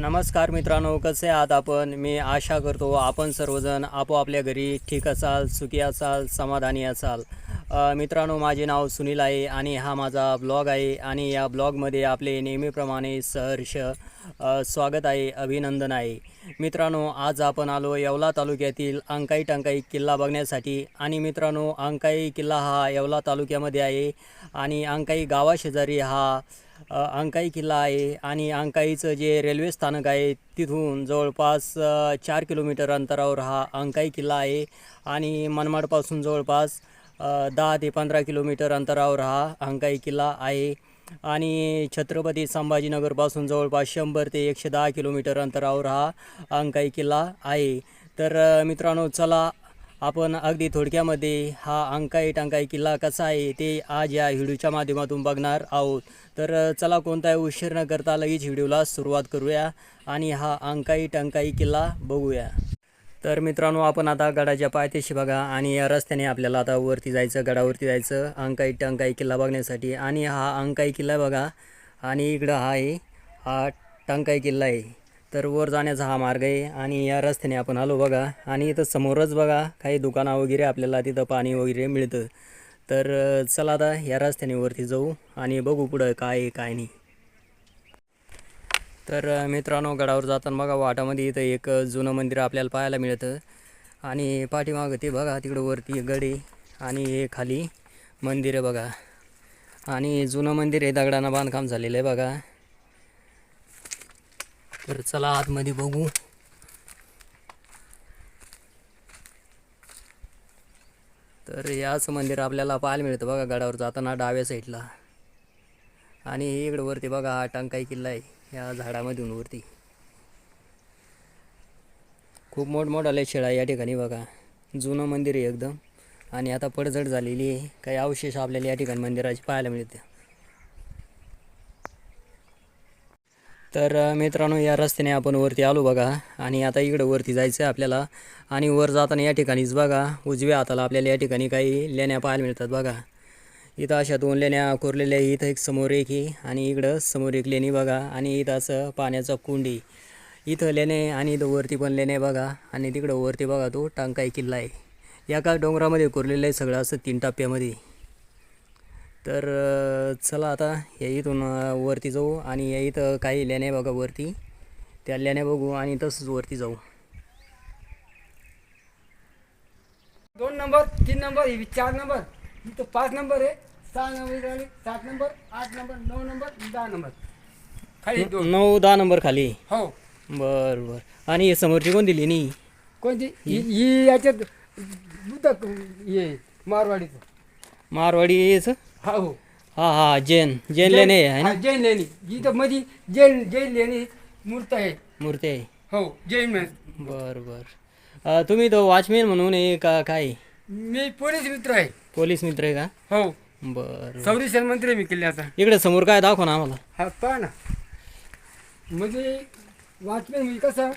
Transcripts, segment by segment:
नमस्कार मित्रांनो कसे आहात आपण? मी आशा करतो आपण सर्वजण आपोआपल्या घरी ठीक असाल सुखी असाल समाधानी असाल. मित्रांनो माझे नाव सुनील आहे आणि हा माझा ब्लॉग आहे आणि या ब्लॉगमध्ये आपले नेहमीप्रमाणे सहर्ष स्वागत आहे अभिनंदन आहे. मित्रांनो आज आपण आलो येवला तालुक्यातील अंकाई टंकाई किल्ला बघण्यासाठी आणि मित्रांनो अंकाई किल्ला हा येवला तालुक्यामध्ये आहे आणि अंकाई गावाशेजारी हा अंकाई किल्ला आहे आणि अंकाईचं जे रेल्वे स्थानक आहे तिथून जवळपास चार किलोमीटर अंतरावर हा अंकाई किल्ला आहे आणि मनमाडपासून जवळपास दहा ते पंधरा किलोमीटर अंतरावर हा अंकाई किल्ला आहे. आणि छत्रपती संभाजीनगरपासून जवळपास शंभर ते एकशे दहा किलोमीटर अंतरावर हा अंकाई किल्ला आहे. तर मित्रांनो चला आपण अगदी थोडक्यामध्ये हा अंकाई टंकाई किल्ला कसा आहे ते आज या व्हिडिओच्या माध्यमातून बघणार आहोत. तर चला कोणताही उशीर न करता लगेच व्हिडिओला सुरुवात करूया आणि हा अंकाई टंकाई किल्ला बघूया. तर मित्रांनो आपण आता गडाच्या पायथ्याशी बघा आणि या रस्त्याने आपल्याला आता वरती जायचं गडावरती जायचं अंकाई टंकाई किल्ला बघण्यासाठी. आणि हा अंकाई किल्ला बघा आणि इकडं हा आहे हा टंकाई किल्ला आहे. तर वर जाण्याचा हा मार्ग आहे आणि या रस्त्याने आपण आलो बघा. आणि इथं समोरच बघा काही दुकानं वगैरे आपल्याला तिथं पाणी वगैरे मिळतं. तर चला आता या रस्त्याने वरती जाऊ आणि बघू पुढं काय आहे काय नाही. तर मित्रांनो गडावर जाताना बघा वाटामध्ये इथं एक जुनं मंदिर आपल्याला पाहायला मिळतं. आणि पाठीमागं ते बघा तिकडं वरती गडे आणि हे खाली मंदिर आहे बघा. आणि जुनं मंदिर आहे दगडांना बांधकाम झालेलं आहे बघा. तर चला आतमध्ये बघू. तर याच मंदिर आपल्याला पाहायला मिळतं बघा गडावर जाताना डाव्या साईडला. आणि हे इकडं वरती बघा हा टंकाई किल्ला आहे या झाडामधून वरती. खूप मोठमोठाले शेळा या ठिकाणी बघा. जुनं मंदिर आहे एकदम. आणि आता पडझड झालेली आहे. काही अवशेष आपल्याला या ठिकाणी मंदिराची पाहायला मिळते. तर मित्रांनो या रस्त्याने आपण वरती आलो बघा. आणि आता इकडं वरती जायचं आहे आपल्याला. आणि वर जाताना या ठिकाणीच बघा. उजव्या हाताला आपल्याला या ठिकाणी काही लेण्या पाहायला मिळतात बघा. इथं अशा दोन लेण्या कोरलेल्या आहे इथं एक समोर एक ही आणि इकडं समोर एक लेणी बघा. आणि इथं असं पाण्याचा कुंडी. इथं लेणे आणि इथं वरती पण लेणे बघा. आणि तिकडं वरती बघा तो टांकाई किल्ला आहे. या का डोंगरामध्ये कोरलेलं आहे सगळं असं तीन टाप्प्यामध्ये. तर चला आता या इथून वरती जाऊ आणि या इथं काही लेण्या बघा वरती. त्या लेण्या बघू आणि तसंच वरती जाऊ. दोन नंबर तीन नंबर ही चार नंबर इथं पाच नंबर आहे. सहा नंबर सात नंबर आठ नंबर नऊ नंबर दहा नंबर. खाली नऊ दहा नंबर खाली. हो. बरं बरं. आणि समोरची कोण दिली नाही कोणती? ही. याच्यात मारवाडीचं. मारवाडीचं हा हो हा हा जैन. जैन लेणे आहे ना? हा, जैन लेणी. इथं मध्ये जैन जैन लेणी मूर्त आहे. मूर्ती आहे. हो जैन म्हण. बरं बरं. अ, तुम्ही तो वॉचमॅन म्हणून आहे का काय? मी पोलीस मित्र आहे. पोलीस मित्र आहे का? हो. बरं संरक्षण मंत्री मी किल्ल्याचा इकडे समोर काय दाखव ना आम्हाला. हा पहा ना. म्हणजे वॉचमॅन म्हणजे कसं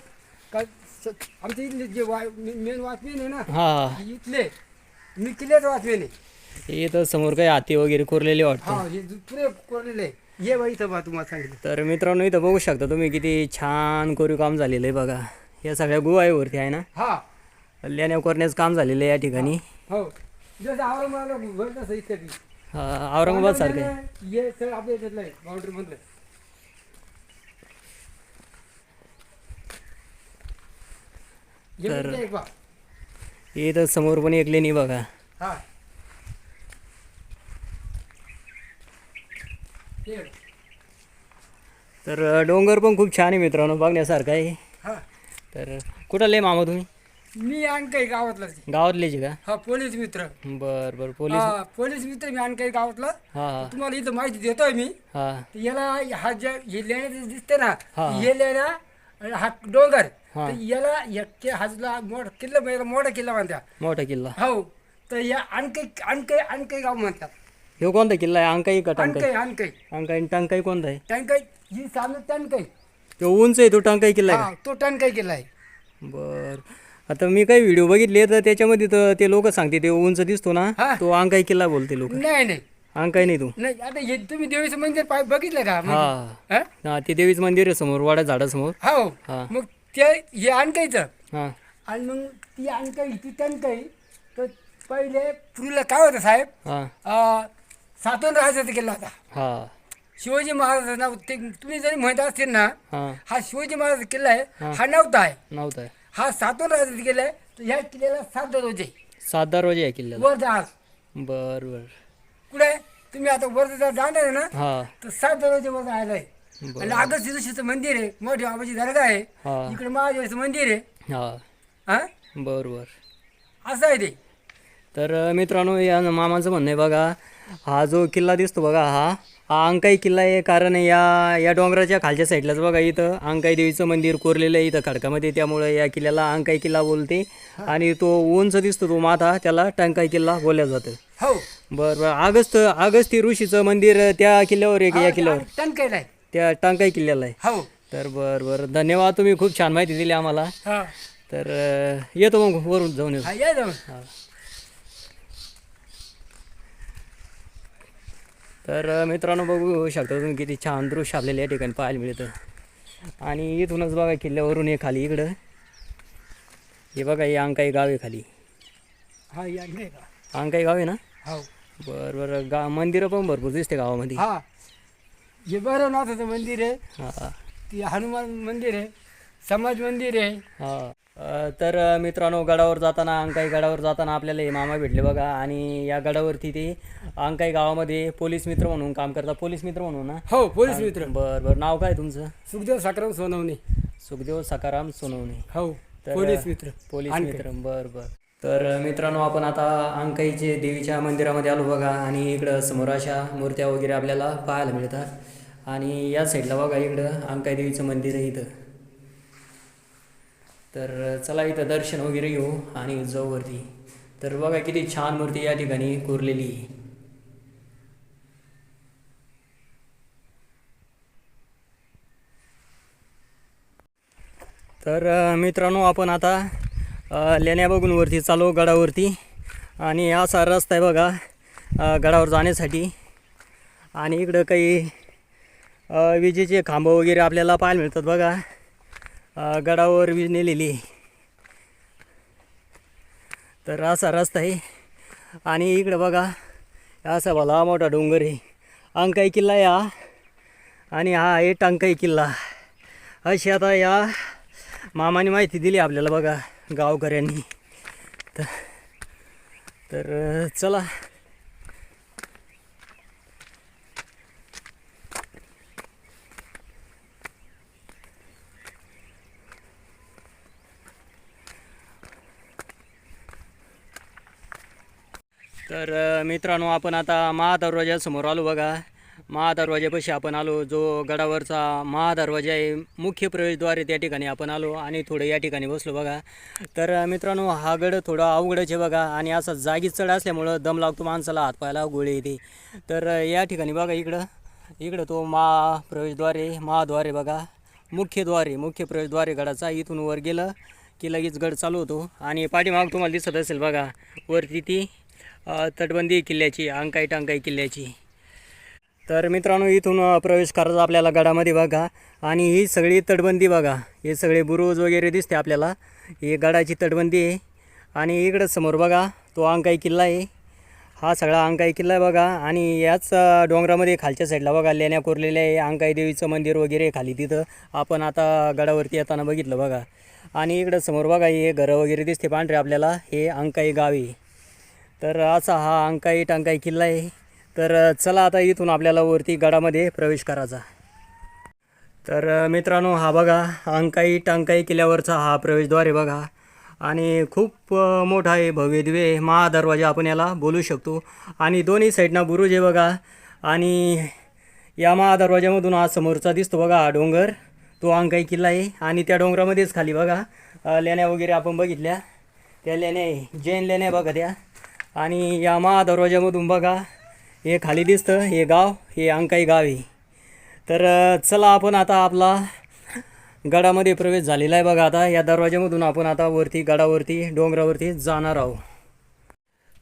का स- आमच्या इथले जे वा मेन वॉचमॅन आहे ना हा. हा इथले मी किल्ल्याचा वॉचमॅन आहे. इथं समोर काही हाती वगैरे कोरलेले वाटतं. हा हे जु- पुरे कोरलेले आहे. ये बा इथं बा तुम्हाला सांगितलं. तर मित्रांनो इथं बघू शकता तुम्ही किती छान कोरीव काम झालेलं आहे बघा. या सगळ्या गुहा आहे वरती आहे ना? हा. लेण्या कोरण्याचं काम झालेलं आहे या ठिकाणी. हो. जसं औरंगाबादला घर तसं इथं बी. हा, औरंगाबाद सारखं आहे. हे सगळं आपल्या इथलं आहे बाउंड्री मधलं. हे तर- इथलं एक बा. इथं समोर पण एक लेणी बघा. हा. तर डोंगर पण खूप छान आहे मित्रांनो बघण्यासारखं आहे हा. तर कुठं लय मामा तुम्ही? मी आणखी गावातला गावातलेच का? हा पोलीस मित्र. बर बर पोलीस हा पोलीस मित्र मी आणखी गावातला. हा हा. तुम्हाला इथं माहिती देतोय मी. हा. तर याला हा जे हे लेण्या दिसते ना हा. हे. लेण्या आणि हा डोंगर हा. तर याला या के- हाजला मोठ किल्ला मोठा किल्ला म्हणतात. मोठा किल्ला. हो. तर या आणखी आणखी आणखी गाव म्हणतात. ह्यो कोणता किल्ला आहे? अंकाई का टंकाई? आणखी अंकाई. आणि टंकाई कोणता आहे? टँकाई ही सामने टँकाई. तो उंच आहे तो टंकाई किल्ला आहे हा तो टँकाई किल्ला आहे. का? बर. आता मी काही व्हिडिओ बघितले तर त्याच्यामध्ये तर ते लोक सांगते ते उंच दिसतो ना हा. तो अंकाई किल्ला बोलते लोक. नाही नाही. अंकाई नाही तू. नाही आता हे तुम्ही देवीचं मंदिर पाय बघितलं का? हा. हा? हा ते देवीचं मंदिर आहे समोर वाड्या झाडासमोर. हो. हा. मग ते हे आणकायचं हां. आणि मग ती आणकाई ती टणकाई तर पहिले पूर्वीला काय होतं साहेब? हां. अं, सातवण राजाचा केला होता हां. शिवाजी ते तुम्ही जरी म्हणत असतील ना हां. हा शिवाजी महाराज किल्ला आहे हा. नव्हता आहे. नव्हतं आहे. हा सातवण राजाचा किल्ला आहे तर ह्या किल्ल्याला सात दरवाजे सात दरवाजे आहे किल्ल्याला. वर जहाज बरं बरं. कुठे? तुम्ही आता वर जर जाणार आहे ना हां. तर सात दरवाजे वर जायला आहे. बरं. आणि आगस्त ऋषीचं मंदिर आहे मोठी बाबाची दर्गा आहे. हा. इकडे महादेवाचं मंदिर आहे. हां. हा? बरं बरं. असं आहे ते. तर मित्रांनो या मामाचं म्हणणं आहे बघा हा जो किल्ला दिसतो बघा हा. हा अंकाई किल्ला आहे कारण या या डोंगराच्या खालच्या साईडलाच बघा इथं. अंकाई देवीचं मंदिर कोरलेलं आहे इथं खडकामध्ये त्यामुळे या किल्ल्याला अंकाई किल्ला बोलते. आणि तो उंच दिसतो तो माथा त्याला टंकाई किल्ला बोलल्या जातं. हो. बरं बरं आगस्त आगस्ती ऋषीचं मंदिर त्या किल्ल्यावर आहे की या किल्ल्यावर. आहे. त्या टांकाई किल्ल्याला आहे. हो. तर बरं बरं. धन्यवाद तुम्ही खूप छान माहिती दिली आम्हाला. हा. तर अ, येतो मग वरून जाऊन येतो हा या जाऊन. तर मित्रांनो बघू शकता तुम्ही किती छान दृश्य आपल्याला या ठिकाणी पाहायला मिळतं. आणि इथूनच बघा किल्ल्यावरून हे खाली इकडं. हे बघा हे अंकाई गाव आहे खाली. हा या नाही का? अंकाई गाव आहे ना? हो. बरं बरं. गा मंदिरं पण भरपूर दिसते गावामध्ये. हा. हे भैरवनाथाचं मंदिर आहे. हां. ती हनुमान मंदिर आहे. समाज मंदिर आहे. हां. अ, तर अ, मित्रांनो गडावर जाताना अंकाई गडावर जाताना आपल्याला हे मामा भेटले बघा. आणि या गडावरती ते अंकाई गावामध्ये पोलीस मित्र म्हणून काम करतात. पोलीस मित्र म्हणून ना हो पोलीस मित्र. बरं बरं. नाव काय तुमचं? सुखदेव साखराम सोनवणे. सुखदेव सकाराम सोनवणे. हो तर- पोलीस मित्र. पोलीस. मित्र. बर बर. तर मित्रांनो आपण आता अंकाईचे देवीच्या मंदिरामध्ये आलो बघा. आणि इकडं समोर अशा मूर्त्या वगैरे आपल्याला पाहायला मिळतात. आणि या साईडला बघा इकडं अंकाई देवीचं मंदिर आहे इथं. तर चला इथं दर्शन वगैरे घेऊ आणि जाऊ वरती. तर बघा किती छान मूर्ती या ठिकाणी कोरलेली. आहे तर मित्रांनो आपण आता लेण्या बघून वरती चालू गडावरती. आणि असा रस्ता आहे बघा गडावर जाण्यासाठी. आणि इकडं काही विजेचे खांब वगैरे आपल्याला पाहायला मिळतात बघा. गडावर वीज नेलेली आहे. तर असा रस्ता आहे. आणि इकडं बघा असा भला मोठा डोंगर आहे. अंकाई किल्ला आहे आणि हा आहे टांकाई किल्ला. अशी आता या मामाने माहिती दिली आपल्याला बघा गावकऱ्यांनी. तर तर चला. तर मित्रांनो आपण आता महादरवाज्यासमोर आलो बघा. महादरवाज्यापाशी आपण आलो जो गडावरचा महादरवाजा आहे मुख्य प्रवेशद्वारे त्या ठिकाणी आपण आलो आणि थोडं या ठिकाणी बसलो बघा. तर मित्रांनो हा गड थोडा अवघडच आहे बघा आणि असा जागीच चढ असल्यामुळं दम लागतो माणसाला हातपायला गोळे येते तर या ठिकाणी बघा इकडं. इकडं तो महा महाद्वारे बघा. मुख्यद्वारे मुख्य प्रवेशद्वारे गडाचा. इथून वर गेलं की लगेच गड चालू होतो. आणि पाठीमाग तुम्हाला दिसत असेल बघा वरती ती तटबंदी किल्ल्याची अंकाई टांकाई किल्ल्याची. तर मित्रांनो इथून प्रवेश करायचा आपल्याला गडामध्ये बघा. आणि ही सगळी तटबंदी बघा. हे सगळे बुरुज वगैरे दिसते आपल्याला. ही गडाची तटबंदी आहे. आणि इकडं समोर बघा तो अंकाई किल्ला आहे. हा सगळा अंकाई किल्ला आहे बघा. आणि याच डोंगरामध्ये खालच्या साईडला बघा लेण्या कोरलेल्या आहे. अंकाई देवीचं मंदिर वगैरे खाली तिथं. आपण आता गडावरती येताना बघितलं बघा. आणि इकडं समोर बघा हे घरं वगैरे दिसते पांढरे आपल्याला. हे अंकाई गावी आहे. तर असा हा अंकाई टांकाई किल्ला आहे. तर चला आता इथून आपल्याला वरती गडामध्ये प्रवेश करायचा. तर मित्रांनो हा बघा अंकाई टांकाई किल्ल्यावरचा हा प्रवेशद्वार आहे बघा. आणि खूप मोठा आहे भव्य दिव्य आहे महादरवाजा आपण याला बोलू शकतो. आणि दोन्ही साईडना बुरुज आहे बघा. आणि या महादरवाज्यामधून हा समोरचा दिसतो बघा हा डोंगर. तो अंकाई किल्ला आहे. आणि त्या डोंगरामध्येच खाली बघा लेण्या वगैरे आपण बघितल्या. त्या लेण्या आहे. जैन लेण्या आहे बघा त्या. आणि या दरवाजामधून बघा हे खाली दिसतं हे गाव हे अंकाई गाव आहे. तर चला आपण आता आपला गडामध्ये प्रवेश झालेला आहे बघा आता. या दरवाजामधून आपण आता वरती गडावरती डोंगरावरती जाणार आहोत.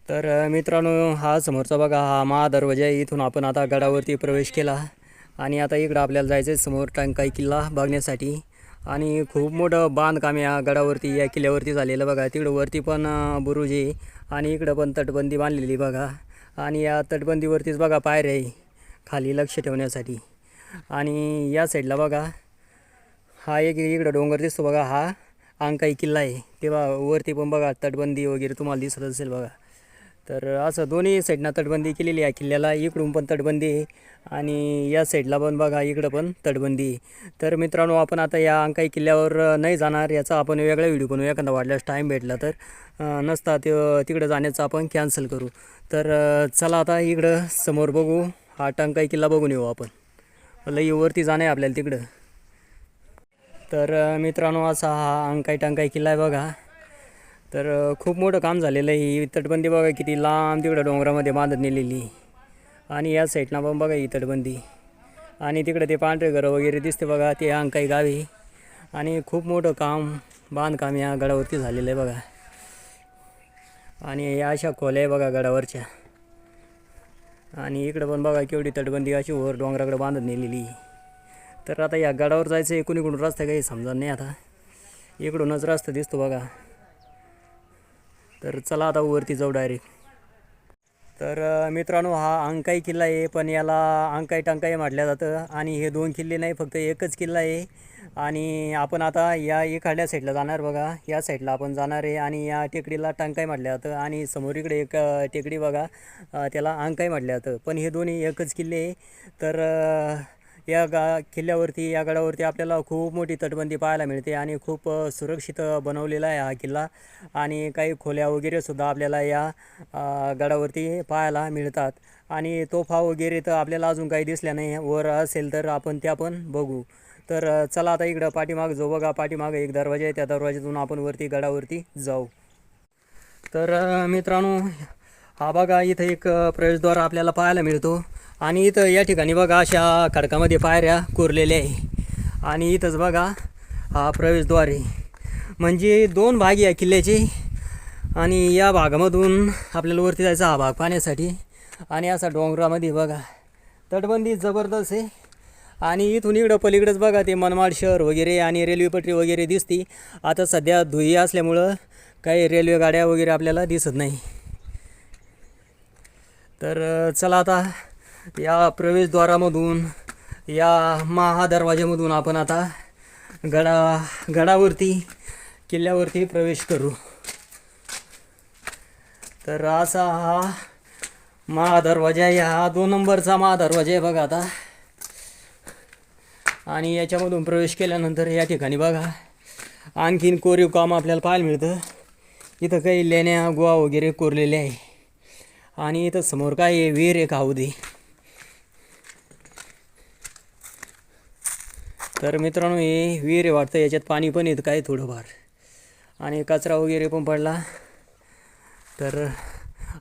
तर मित्रांनो हा समोरचा बघा हा महा दरवाजा इथून आपण आता गडावरती प्रवेश केला. आणि आता इकडं आपल्याला जायचं आहे समोर टंकाई किल्ला बघण्यासाठी. आणि खूप मोठं बांधकाम या गडावरती या किल्ल्यावरती झालेलं बघा. तिकडं वरती पण बुरुजी आणि इकडं पण तटबंदी बांधलेली बघा. आणि या तटबंदीवरतीच बघा पायऱ्या आहे खाली लक्ष ठेवण्यासाठी. आणि या साईडला बघा हा एक इकडं डोंगर दिसतो बघा. हा अंकाई किल्ला आहे. तेव्हा वरती पण बघा तटबंदी वगैरे तुम्हाला दिसत असेल बघा. तर असं दोन्ही साईडनं तटबंदी केलेली आहे. किल्ल्याला इकडून पण तटबंदी आहे आणि या साईडला पण बघा इकडं पण तटबंदी आहे. तर मित्रांनो आपण आता या अंकाई किल्ल्यावर नाही जाणार याचा आपण वेगळा व्हिडिओ बनवू. एखादा वाढल्यास टाईम भेटला तर नसता ते तिकडं जाण्याचं आपण कॅन्सल करू. तर चला आता इकडं समोर बघू. हा टंकाई किल्ला बघून येऊ आपण. लई वरती जाणं आहे आपल्याला तिकडं. तर मित्रांनो असा हा अंकाई टंकाई किल्ला आहे बघा. तर खूप मोठं काम झालेलं आहे. ही तटबंदी बघा किती लांब तिकडं डोंगरामध्ये बांधत नेलेली आणि या साईडला पण बघा ही तटबंदी. आणि तिकडं ते पांढरे घरं वगैरे दिसते बघा ते अंकाई गावी आणि खूप मोठं काम बांधकाम या गडावरती झालेलं आहे बघा. आणि या अशा खोल्या आहे बघा गडावरच्या. आणि इकडं पण बघा केवढी तटबंदी अशी वर डोंगराकडे बांधत नेलेली तर आता या गडावर जायचं एकूण इकडून रस्ता काही समजा नाही आता. इकडूनच रस्ता दिसतो बघा. तर चला आता वरती जाऊ डायरेक्ट तर मित्रांनो हा अंकाई किल्ला आहे पण याला अंकाई टंकाई म्हटलं जातं. आणि हे दोन किल्ले नाही फक्त एकच किल्ला आहे. आणि आपण आता या एखाद्या साईडला जाणार बघा. या साईडला आपण जाणार आहे आणि या टेकडीला टंकाई म्हटलं जातं. आणि समोर इकडे एक टेकडी बघा. त्याला अंकाई म्हटलं जातं. पण हे दोन्ही एकच किल्ले आहे. तर या गा किल्ल्यावरती या गडावरती आपल्याला खूप मोठी तटबंदी पाहायला मिळते आणि खूप सुरक्षित बनवलेला आहे हा किल्ला. आणि काही खोल्या वगैरेसुद्धा आपल्याला या गडावरती पाहायला मिळतात. आणि तोफा वगैरे तर आपल्याला अजून काही दिसल्या नाही. वर असेल तर आपण त्या पण बघू. तर चला आता इकडं पाठीमाग जो बघा पाठीमाग एक दरवाजा आहे. त्या दरवाज्यातून आपण वरती गडावरती जाऊ. तर मित्रांनो हा बघा इथं एक प्रवेशद्वार आपल्याला पाहायला मिळतो. आणि इथं या ठिकाणी बघा अशा खडकामध्ये पायऱ्या कोरलेल्या आहे. आणि इथंच बघा हा प्रवेशद्वार आहे. म्हणजे दोन भाग आहे या किल्ल्याचे आणि या भागामधून आपल्याला वरती जायचा हा भाग पाहण्यासाठी. आणि असा डोंगरामध्ये बघा तटबंदी जबरदस्त आहे. आणि इथून इकडं पलीकडंच बघा ते मनमाड शहर वगैरे आणि रेल्वे पटरी वगैरे दिसती. आता सध्या धुई असल्यामुळं काही रेल्वे गाड्या वगैरे आपल्याला दिसत नाही. तर चला आता या प्रवेशद्वारामधून या महादरवाज्यामधून आपण आता गडा गडावरती किल्ल्यावरती प्रवेश करू. तर असा हा महादरवाजा आहे. हा दोन नंबरचा महादरवाजा आहे बघा आता. आणि याच्यामधून प्रवेश केल्यानंतर या ठिकाणी बघा आणखीन कोरीव काम आपल्याला पाहायला मिळतं. इथं काही लेण्या गुहा वगैरे कोरलेल्या आहे. आणि इथं समोर काय आहे? विहीर एक दे तर मित्रांनो हे विहीर वाटतं याच्यात पाणी पण येतं काय थोडंफार. आणि कचरा वगैरे पण पडला. तर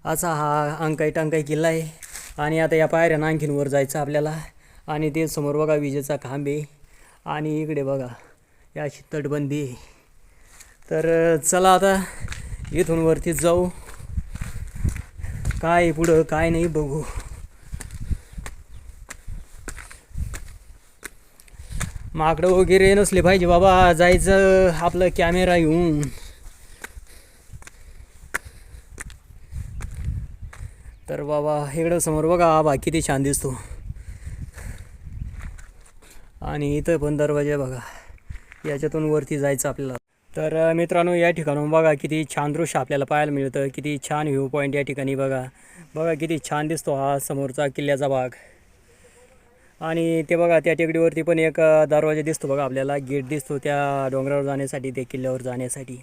असा हा अंकाई टंकाई किल्ला आहे. आणि आता या पायऱ्यानं आणखीन वर जायचं आपल्याला. आणि ते समोर बघा विजेचा खांब. आहे आणि इकडे बघा या तटबंदी आहे. तर चला आता इथून वरती जाऊ. काय पुढं काय नाही बघू. माकडं वगैरे नसले पाहिजे बाबा जायचं आपलं कॅमेरा घेऊन. तर बाबा इकडं समोर बघा हा किती छान दिसतो. आणि इथं पण दरवाजा बघा. याच्यातून वरती जायचं आपल्याला. तर मित्रांनो या ठिकाणून बघा किती छान दृश्य आपल्याला पाहायला मिळतं. किती छान व्ह्यू पॉईंट या ठिकाणी बघा. बघा किती छान दिसतो हा समोरचा किल्ल्याचा भाग. आणि ते बघा त्या टेकडीवरती पण एक दरवाजा दिसतो बघा आपल्याला. गेट दिसतो त्या डोंगरावर जाण्यासाठी ते किल्ल्यावर जाण्यासाठी.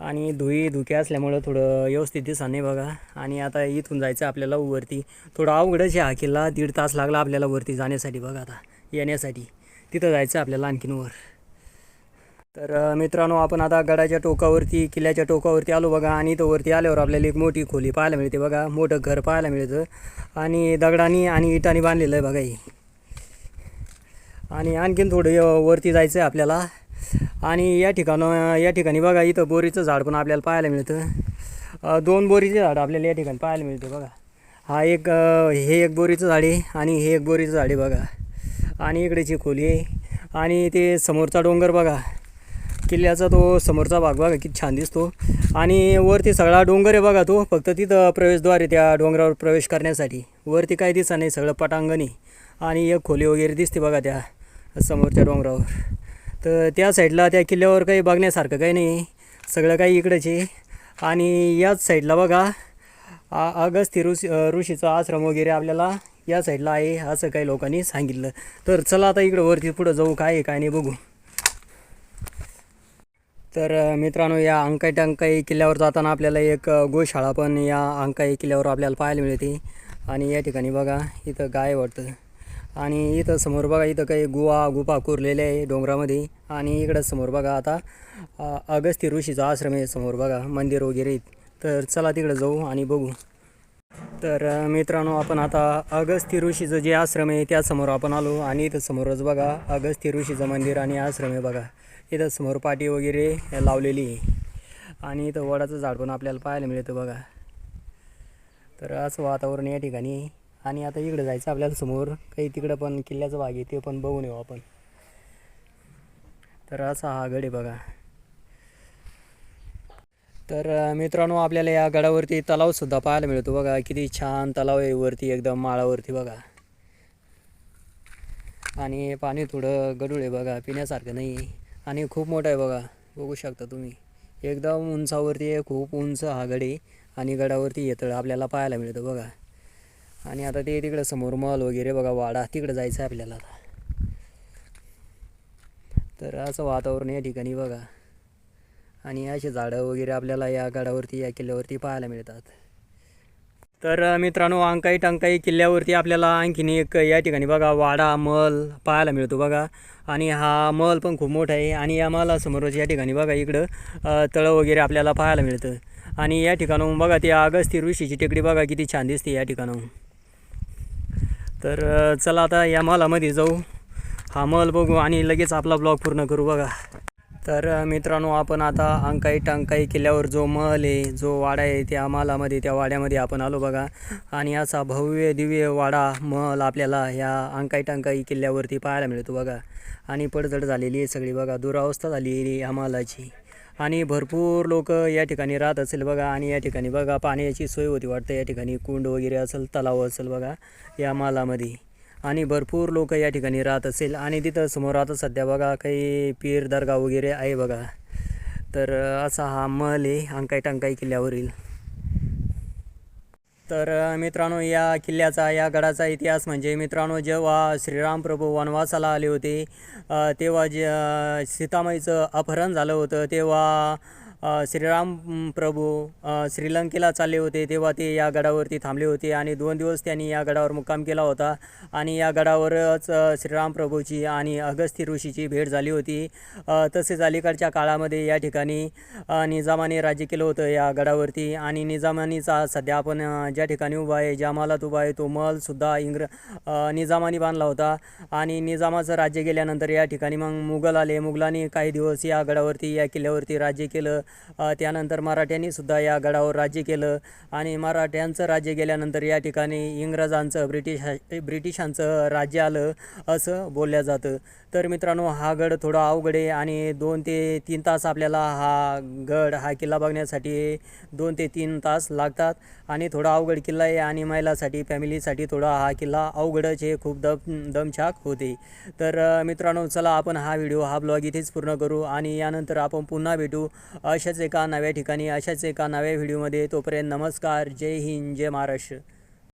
आणि धुई धुके असल्यामुळं थोडं व्यवस्थित दिसा नाही बघा. आणि आता इथून जायचं आपल्याला वरती. थोडं अवघडच आहे हा किल्ला. दीड तास लागला आपल्याला वरती जाण्यासाठी बघा आता येण्यासाठी. तिथं जायचं आपल्याला आणखीन वर. तर मित्रांनो आपण आता गडाच्या टोकावरती किल्ल्याच्या टोकावरती आलो बघा. आणि इथं वरती आल्यावर आपल्याला एक मोठी खोली पाहायला मिळते बघा. मोठं घर पाहायला मिळतं. आणि दगडानी आणि इटानी बांधलेलं आहे बघा हे. आणि आणखीन थोडं वरती जायचं आहे आपल्याला. आणि या ठिकाणं या ठिकाणी बघा इथं बोरीचं झाड पण आपल्याला पाहायला मिळतं. दोन बोरीचे झाड आपल्याला या ठिकाणी पाहायला मिळतं बघा. हा एक हे एक बोरीचं झाड आहे आणि हे एक बोरीचं झाड आहे बघा. आणि इकडेची खोली आहे. आणि ते समोरचा डोंगर बघा. किल्ल्याचा तो समोरचा भाग बघा किती छान दिसतो. आणि वरती सगळा डोंगर आहे बघा तो फक्त तिथं प्रवेशद्वार आहे त्या डोंगरावर प्रवेश करण्यासाठी. वरती काय दिसत नाही सगळं पटांगण आहे. आणि एक खोली वगैरे दिसते बघा त्या समोरच्या डोंगरावर. तर त्या साईडला त्या किल्ल्यावर काही बघण्यासारखं काही नाही सगळं काही इकडंच आहे. आणि याच साईडला बघा आ अगस्ती ऋषी ऋषीचा आश्रम वगैरे आपल्याला या साईडला आहे असं काही लोकांनी सांगितलं. तर चला आता इकडं वरती पुढं जाऊ काय काय नाही बघू. तर मित्रांनो या अंकाई टंकाई किल्ल्यावर जाताना आपल्याला एक गोशाळा पण या अंकाई किल्ल्यावर आपल्याला पाहायला मिळते. आणि या ठिकाणी बघा इथं गाय वाटतं आणि इथं समोर बघा इथं काही गुहा गुफा कोरलेले आहे डोंगरामध्ये. आणि इकडं समोर बघा आता अगस्ती ऋषीचा आश्रम आहे समोर बघा मंदिर वगैरे. तर चला तिकडं जाऊ आणि बघू. तर मित्रांनो आपण आता अगस्ती ऋषीचं जे आश्रम आहे त्यासमोर आपण आलो. आणि इथं समोरच बघा अगस्ती ऋषीचं मंदिर आणि आश्रम आहे बघा. इथं समोर पाटी वगैरे लावलेली आहे. आणि इथं वडाचं झाड पण आपल्याला पाहायला मिळतं बघा. तर असं वातावरण या ठिकाणी आणि आता इकडं जायचं आपल्याला समोर. काही तिकडं पण किल्ल्याचं भाग आहे ते पण बघून येऊ आपण. तर असा हा गड आहे बघा. तर मित्रांनो आपल्याला या गडावरती तलावसुद्धा पाहायला मिळतो बघा. किती छान तलाव आहे वरती एकदम माळावरती बघा. आणि पाणी थोडं गडूळ आहे बघा पिण्यासारखं नाही आणि खूप मोठं आहे बघा. बघू शकता तुम्ही. एकदम उंचावरती आहे खूप उंच हा गड आहे आणि गडावरती येतळ आपल्याला पाहायला मिळतं बघा. आणि आता ते तिकडं समोर मॉल वगैरे बघा वाडा तिकडं जायचं आहे आपल्याला आता. तर असं वातावरण या ठिकाणी बघा. आणि असे झाडं वगैरे आपल्याला या गडावरती या किल्ल्यावरती पाहायला मिळतात. तर मित्रांनो अंकाई टंकाई किल्ल्यावरती आपल्याला आणखीन एक या ठिकाणी बघा वाडा मल पाहायला मिळतो बघा. आणि हा मल पण खूप मोठा आहे आणि या मलासमोरच या ठिकाणी बघा इकडं तळं वगैरे आपल्याला पाहायला मिळतं. आणि या ठिकाणाहून बघा ती अगस्ती ऋषीची टेकडी बघा किती छान दिसते या ठिकाणाहून. तर चला आता या मलामध्ये जाऊ. हा मल बघू आणि लगेच आपला ब्लॉग पूर्ण करू बघा. तर मित्रांनो आपण आता अंकाई टांकाई किल्ल्यावर जो महल आहे जो वाडा आहे त्या महालामध्ये त्या वाड्यामध्ये आपण आलो बघा. आणि असा भव्य दिव्य वाडा महल आपल्याला ह्या अंकाई टांकाई किल्ल्यावरती पाहायला मिळतो बघा. आणि पडझड झालेली आहे सगळी बघा. दुरावस्था झाली आहे या महालाची. आणि भरपूर लोक या ठिकाणी राहत असेल बघा. आणि या ठिकाणी बघा पाण्याची सोय होती वाटतं. या ठिकाणी कुंड वगैरे असेल तलाव असेल बघा या मालामध्ये आणि भरपूर लोक या ठिकाणी राहत असेल. आणि तिथं समोर आता सध्या बघा काही पीर दर्गा वगैरे आहे बघा. तर असा हा महल आहे अंकाई टंकाई किल्ल्यावरील. तर मित्रांनो या किल्ल्याचा या गडाचा इतिहास म्हणजे मित्रांनो जेव्हा श्रीराम प्रभू वनवासाला आले होते तेव्हा जे सीतामाईचं अपहरण झालं होतं तेव्हा श्रीराम प्रभू श्रीलंकेला चालले होते तेव्हा ते या गडावरती थांबले होते आणि दोन दिवस त्यांनी या गडावर मुक्काम केला होता आणि या गडावरच श्रीराम प्रभूची आणि अगस्ती ऋषीची भेट झाली होती. तसेच अलीकडच्या काळामध्ये या ठिकाणी निजामाने राज्य केलं होतं या गडावरती आणि निजामानीचा सध्या आपण ज्या ठिकाणी उभा आहे ज्या मालात उभा आहे तो महलसुद्धा इंग्र अ, निजामाने बांधला होता आणि निजामाचं राज्य गेल्यानंतर या ठिकाणी मग मुघल आले. मुघलांनी काही दिवस या गडावरती या किल्ल्यावरती राज्य केलं. त्यानंतर मराठ्यांनी सुद्धा या गडावर राज्य केलं. आणि मराठ्यांचं राज्य गेल्यानंतर या ठिकाणी इंग्रजांचं ब्रिटिश ब्रिटिशांचं राज्य आलं असं बोलल्या जातं. तर मित्रांनो हा गड थोडा अवघड आहे आणि दोन ते तीन तास आपल्याला हा गड हा किल्ला बघण्यासाठी दोन ते तीन तास लागतात आणि थोडा अवघड किल्ला आहे आणि महिलासाठी फॅमिलीसाठी थोडा हा किल्ला अवघडच हे खूप दम दमछाक होते. तर मित्रांनो चला आपण हा व्हिडिओ हा ब्लॉग इथेच पूर्ण करू आणि यानंतर आपण पुन्हा भेटू. अशाच एका नव्या ठिकाणी अशाच एका नव्या व्हिडिओमध्ये तोपर्यंत नमस्कार जय हिंद जय महाराष्ट्र.